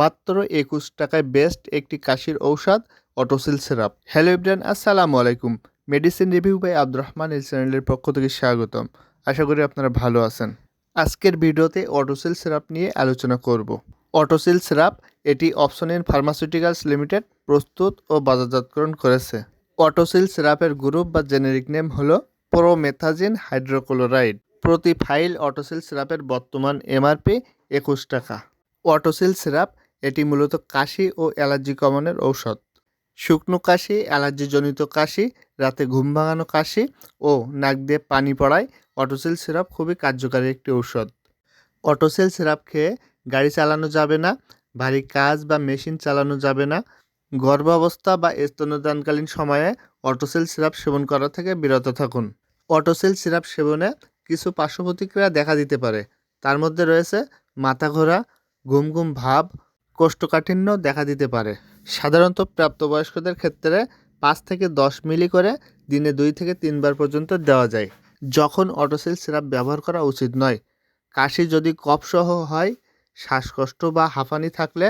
মাত্র একুশ টাকায় বেস্ট একটি কাশির ঔষধ, অটোসিল সিরাপ। হ্যালো ইব্রান আসসালামু আলাইকুম। Medicine review by Abdur Rahman এই চ্যানেলের পক্ষ থেকে স্বাগতম। আশা করি আপনারা ভালো আছেন। আজকের ভিডিওতে অটোসিল সিরাপ নিয়ে আলোচনা করব। অটোসিল সিরাপ এটি অপশনিন ফার্মাসিউটিক্যালস লিমিটেড প্রস্তুত ও বাজারজাতকরণ করেছে। অটোসিল সিরাপের গ্রুপ বা জেনেরিক নেম হলো প্রোমেথাজিন হাইড্রোক্লোরাইড। প্রতি ফাইল অটোসিল সিরাপের বর্তমান এমআরপি একুশ টাকা। অটোসিল সিরাপ এটি মূলত কাশি ও অ্যালার্জি কমানোর ঔষধ। শুকনো কাশি, অ্যালার্জিজনিত কাশি, রাতে ঘুম ভাঙানো কাশি ও নাক দিয়ে পানি পড়ায় অটোসেল সিরাপ খুবই কার্যকারী একটি ঔষধ। অটোসেল সিরাপ খেয়ে গাড়ি চালানো যাবে না, ভারী কাজ বা মেশিন চালানো যাবে না। গর্ভাবস্থা বা স্তনদানকালীন সময়ে অটোসেল সিরাপ সেবন করা থেকে বিরত থাকুন। অটোসেল সিরাপ সেবনে কিছু পার্শ্ব প্রতিক্রিয়া দেখা দিতে পারে। তার মধ্যে রয়েছে মাথা ঘোরা ঘুম ঘুম ভাব কোষ্ঠকাঠিন্য দেখা দিতে পারে। সাধারণত প্রাপ্তবয়স্কদের ক্ষেত্রে পাঁচ থেকে দশ মিলি করে দিনে দুই থেকে তিনবার পর্যন্ত দেওয়া যায়। যখন অটোসিল সিরাপ ব্যবহার করা উচিত নয়, কাশি যদি কফসহ হয়, শ্বাসকষ্ট বা হাঁফানি থাকলে,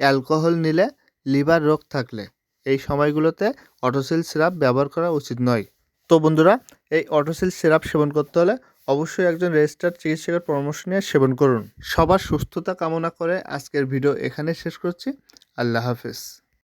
অ্যালকোহল নিলে, লিভার রোগ থাকলে, এই সময়গুলোতে অটোসিল সিরাপ ব্যবহার করা উচিত নয়। তো বন্ধুরা, এই অটোসিল সিরাপ সেবন করতে হলে অবশ্যই একজন রেজিস্টার্ড চিকিৎসকের পরামর্শ নিয়ে সেবন করুন। সবার সুস্থতা কামনা করে আজকের ভিডিও এখানে শেষ করছি। আল্লাহ হাফেজ।